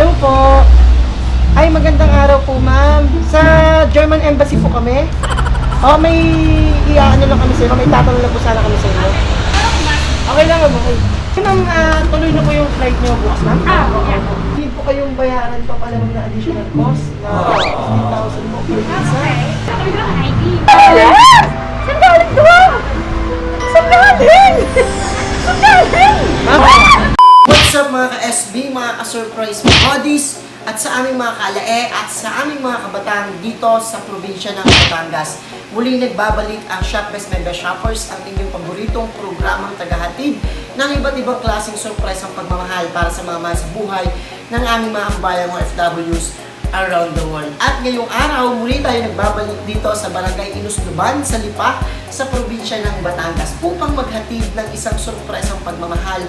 Hello po. Ay, magandang araw po, ma'am. Sa German Embassy po kami. Oh, may iaano lang kami sa inyo. May tatanong lang po sana kami sa inyo. Okay lang, ma'am. Okay. Ma'am, ah, tuloy na po yung flight niyo bukas, ma'am. Ah, yeah. Hindi po kayong bayaran pa pala ng additional cost na 15,000 po per visa. Okay. Ko ng ID. Saan galing doon? ka-SB, mga ka-surprise bodies, at sa aming mga kalae, at sa aming mga kabataan dito sa probinsya ng Batangas. Muli nagbabalik ang Shop Best Member Shoppers, ang inyong paboritong programang tagahatid ng iba't ibang klaseng surprise ang pagmamahal para sa mga mahal sa buhay ng aming mga kabayang OFWs around the world. At ngayong araw, muli tayo nagbabalik dito sa Barangay Inusluban, sa Lipa, sa probinsya ng Batangas upang maghatid ng isang surpresang pagmamahal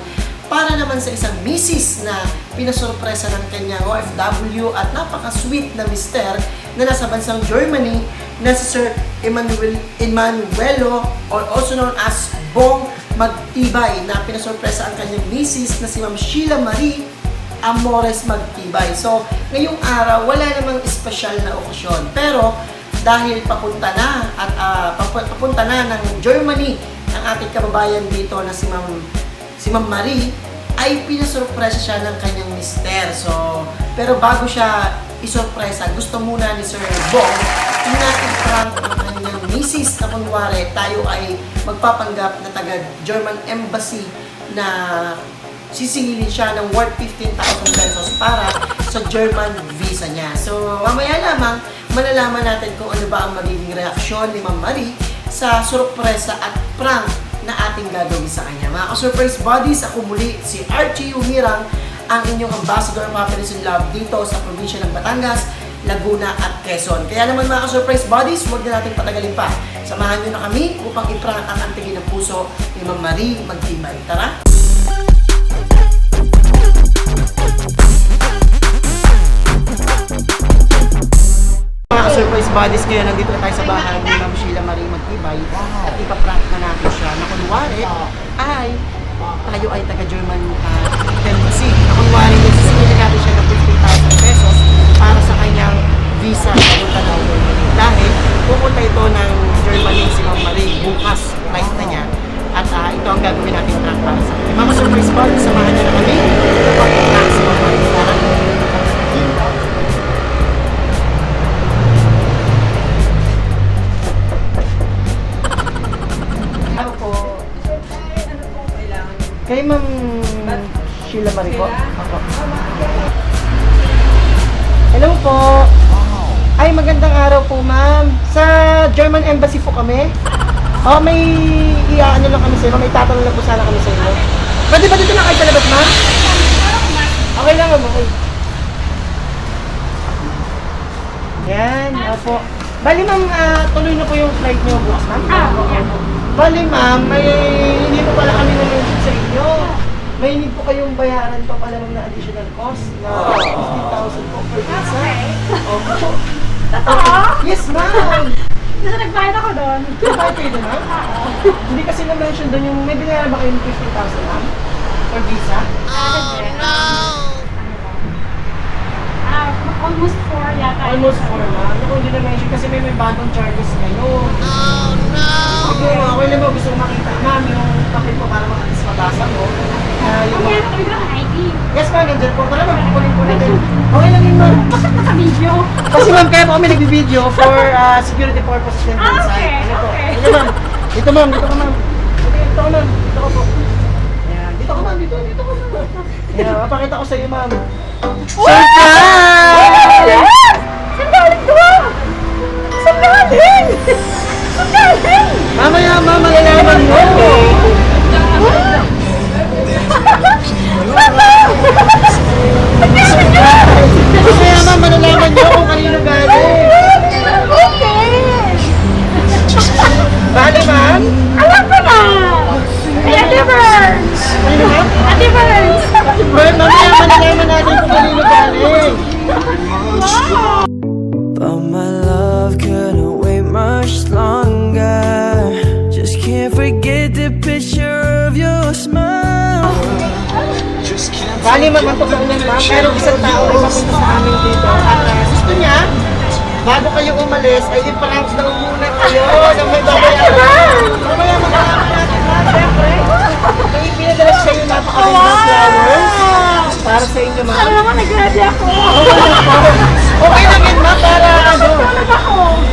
para naman sa isang misis na pinasurpresa ng kanyang OFW at napaka-sweet na mister na nasa bansang Germany na si Sir Emmanuel Emanuelo or also known as Bong Magtibay na pinasurpresa ang kanyang misis na si Ma'am Sheila Marie Amores Magtibay. So, ngayong araw, wala namang espesyal na okasyon. Pero, dahil papunta na at papu- papunta na ng Germany ang ating kababayan dito na si Ma'am si Ma'am Marie ay pinasurpresa siya ng kanyang mister. So, pero bago siya isurpresa, gusto muna ni Sir Bong na i-prank ang kanyang misis na kunwari tayo ay magpapanggap na taga German Embassy na sisingilin siya ng worth 15,000 pesos para sa German visa niya. So, mamaya lamang, malalaman natin kung ano ba ang magiging reaksyon ni Ma'am Marie sa surpresa at prank na ating gagawin sa kanya. Mga ka-surprise buddies, ako muli si Archie Humirang, ang inyong ambassador of happiness and love dito sa probinsya ng Batangas, Laguna at Quezon. Kaya naman mga ka-surprise buddies, huwag na natin patagalin pa. Samahan nyo na kami upang iprank ang antigin ng puso ni Ma'am Marie Magtibay. Tara! Buddies, ngayon nandito na tayo sa bahay ni Ma'am Sheila Marie Magtibay at ipaprank na natin siya na kunwari ay tayo ay taga-German uh, embassy. Na kunwari yung natin siya ng 15,000 pesos para sa kanyang visa papunta Germany. Dahil pupunta ito ng Germany si Ma'am Marie bukas flight na niya at ah, ito ang gagawin natin prank para sa kanya. Mga ka-surprise buddies, samahan niyo po. Hello po. Ay, magandang araw po, ma'am. Sa German Embassy po kami. Oh, may iaano lang kami sa inyo. May tatanong lang po sana kami sa inyo. Pwede ba dito na kayo sa labas, ma'am? Okay lang, ma'am. Okay. Yan, opo. Bali, ma'am, ah, tuloy na po yung flight niyo bukas, ma'am. Ah, yeah. Bali ma'am, may hindi po pala kami nanonood sa inyo. May need po kayong bayaran pa pala ng additional cost na 15,000 po per visa. Okay. Opo. Totoo? Yes ma'am! Kasi nagbayad ako doon. Bakit kayo doon ma'am? Hindi kasi na-mention doon yung may binayaran ba kayong 15,000 ma'am? Per visa? Ah, almost four yata. Almost 4 ma'am. Ako hindi na-mention kasi may may bagong charges ngayon. Oh no! Sige, okay lang ba gusto makita ma'am yung papel po para makalis mabasa ko. Na yung Kaya ko ID. Yes ma'am, nandiyan po. Tara ma'am, kukunin po natin. Okay lang yun ma'am. Bakit nasa video? Kasi ma'am, kaya po kami nag-video for uh, security purposes din Ah, okay, Ano po? okay. Dito ma'am. Dito ma'am, dito ka ma'am. Dito, ka ma'am. Dito ka po. Ayan, dito ka ma'am, dito, dito ka ma'am. Ayan, papakita ko sa iyo ma'am. Surprise! Galing doon? Saan galing? Saan galing? Mamaya Mamaya ma'am, malalaman niyo naman po kami ma'am. Pero isang tao ay papunta sa amin dito. At uh, gusto niya, bago kayo umalis, ay i-pranks daw muna kayo na may babayaran. Mamaya magkakaroon natin na, siyempre. Kaya pinadala siya yung napakaganda wow. flowers para sa inyo ma'am. Sana naman nag-ready ako. okay lang yun ma'am para ano.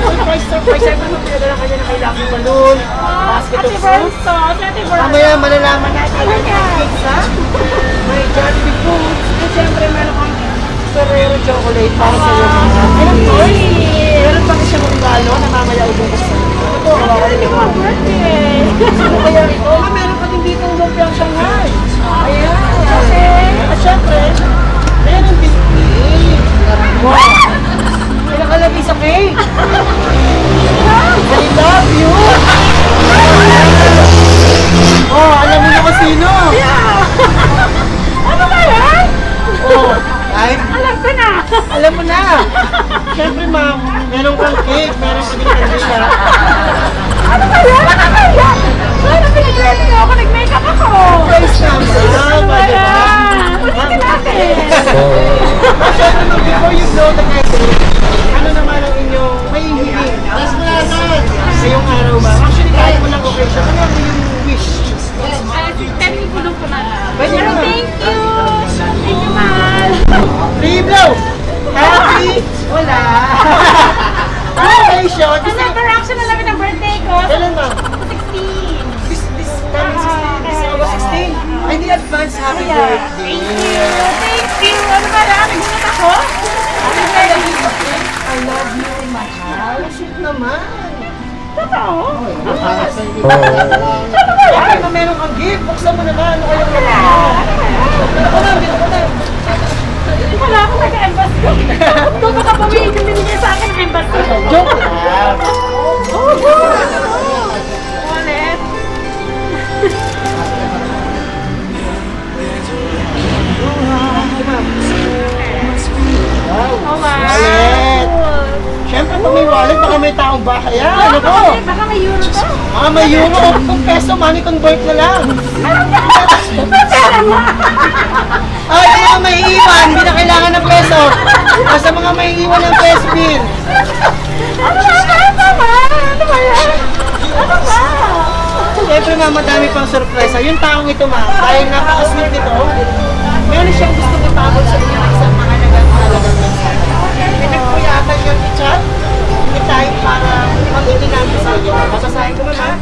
Surprise, surprise. Siyempre nung pinadala kanya na kay Lucky Balloon, basket of fruits. Mamaya malalaman natin. Ano yan? May Jollibee Foods. At syempre, meron kang Ferrero chocolate para sa iyo. And of course, meron pang isang regalo na mamaya ububuksan. Ito, hawakan niyo. Happy birthday. Ano kaya ito? Ah, meron pa din dito ng lumpiang Shanghai. Ayan. Kasi, At syempre, meron din cake. Wow. May nakalagay sa cake. Oh, kahit Alam ko na. alam mo na. Syempre, ma'am, meron kang cake, meron ka din kandila. Ano ba yan? Wala. Congratulations! Kasi nag-reaction na namin ng birthday ko. Kailan ma'am? 16. This, this coming 16, this August 16. Ay, di advance happy Thank birthday. you. Thank you. Ano ba na? Nagulat ako. I love you, mahal. Sweet naman. Totoo? Ay, na meron kang gift. May taong bahay. Yan, ano ko? Baka may- euro to. Baka may euro kung peso, money convert na lang. Pera. Ay, yung mga may iwan, hindi na kailangan ng peso. Basta mga may iwan ng peso bill. Ano ba? Ano ba? Ano ba yan? Ano ba? Siyempre, ma'am, madami pang sorpresa. Yung taong ito, ma'am, dahil napaka-sweet nito, meron siyang gusto ipabot sa inyo ng isang mahalagang mahalagang mensahe. Pinagpuyatan niyang i-chat, i-type para mabuti namin sa inyo. Babasahin ko, ma'am.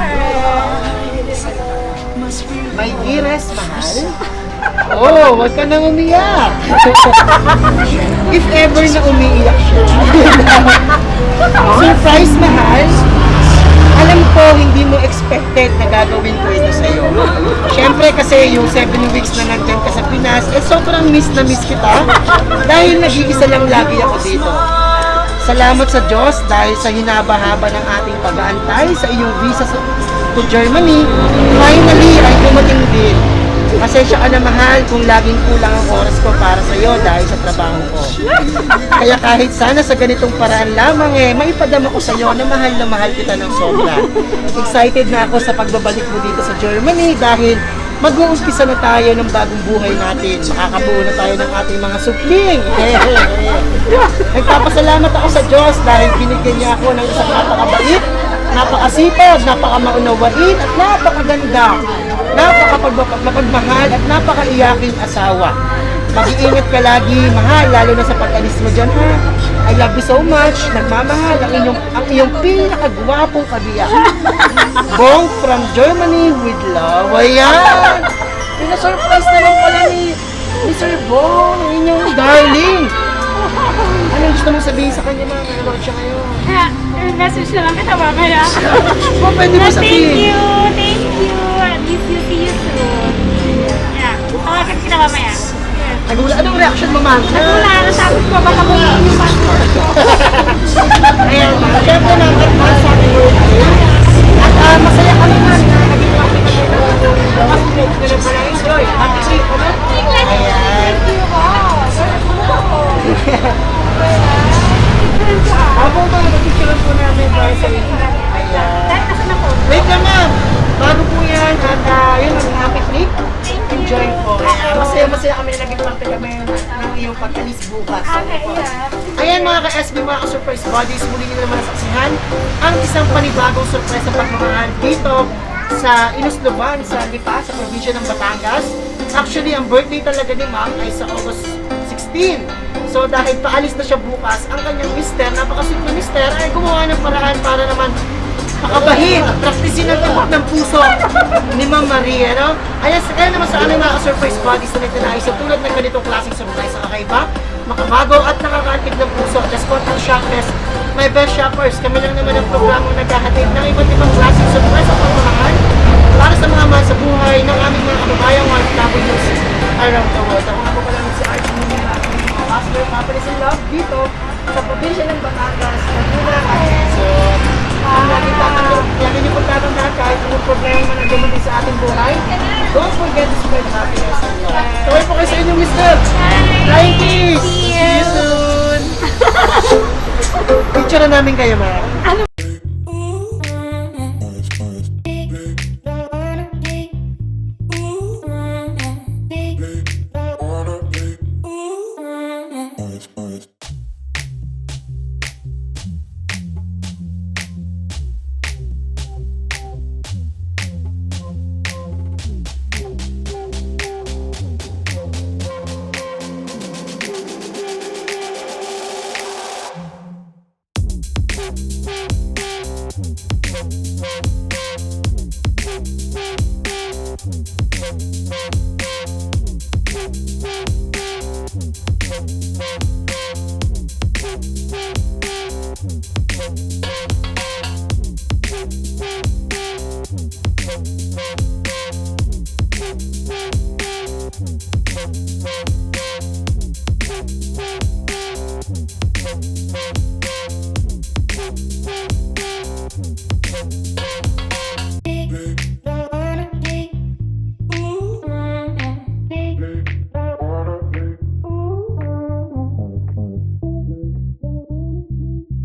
My dearest mahal, Oh, wag ka nang umiyak. If ever na umiiyak siya. Surprise, mahal. Alam ko, hindi mo expected na gagawin ko ito sa'yo. Siyempre kasi yung 7 weeks na nandyan ka sa Pinas, eh sobrang miss na miss kita. Dahil nag-iisa lang lagi ako dito. Salamat sa Diyos dahil sa hinaba-haba ng ating pag-aantay sa iyong visa sa, to Germany. Finally, ay dumating din. Pasensya ka na mahal kung laging kulang ang oras ko para sa iyo dahil sa trabaho ko. Kaya kahit sana sa ganitong paraan lamang eh, maipadama ko sa iyo na mahal na mahal kita ng sobra. Excited na ako sa pagbabalik mo dito sa Germany dahil mag-uumpisa na tayo ng bagong buhay natin. Makakabuo na tayo ng ating mga supling. Nagpapasalamat ako sa Diyos dahil binigyan niya ako ng isang napakabait, napakasipag, napakamaunawain at napakaganda, napakapagmahal at napakaiyaking asawa. Mag-iingat ka lagi, mahal, lalo na sa pag-alis mo dyan, ha? I love you so much. Nagmamahal ang inyong, ang iyong pinakagwapong kabiyak. Bong from Germany with love. Ayan! Pina-surprise naman pala ni, ni Sir Bong, ang inyong darling. Anong gusto mong sabihin sa kanya, mga nanonood siya ngayon? Ah, message na lang kita mamaya. Kung pwede mo Thank sabihin. you. Thank you. At least you see you soon. Yeah. Tawagan kita mamaya. Nagula, anong reaction mo, ma'am? Wala, nasabi ko baka bumili yung passport ko. Ayan. Siyempre, ma'am, advance happy birthday. At ah, masaya kami, ma'am, na naging happy kami na mas break na lang pala enjoy. Happy trip, ano? Ayan. Thank you. Wow. Ako ba, nagpicturean po namin dahil sa inyo. Ayan. Dahil nasan ako? Wait lang, ma'am. Bago po yan, at ah, yun, ang happy trip. Enjoy po. Kaya masaya-masaya kami na naging parte kami ng iyong pag-alis bukas. Okay, yeah. Ayan mga ka-SB, mga ka-surprise bodies, muli nyo naman nasaksihan ang isang panibagong surprise na pagmamahal dito sa Inusluban, sa Lipa, sa probinsya ng Batangas. Actually, ang birthday talaga ni Ma'am ay sa August 16. So dahil paalis na siya bukas, ang kanyang mister, napakasweet na mister, ay gumawa ng paraan para naman makabahin, praktisin ang tibok ng puso ni Ma'am Maria, no? Ayan, sa kaya naman sa aming mga surprise bodies na nagtanay sa tulad ng ganitong klaseng surprise sa kakaiba, makabago at nakakaantig ng puso. Just contact Shopfest, my best shoppers. Kami lang naman ang programang naghahatid ng iba't ibang klaseng surprise at pagmamahal para sa mga mahal sa buhay ng aming mga kababayang OFWs around the world. Ako po pala si Archie Munira, pastor, Papalis in Love dito sa probinsya ng Batangas, Laguna at Quezon. Lagi niyo pong tatandaan kahit anong problema ang dumating sa ating buhay, don't forget to spread happiness love. Kaway po kayo sa mister! Flying kiss! See you soon! Picture na namin kayo, mga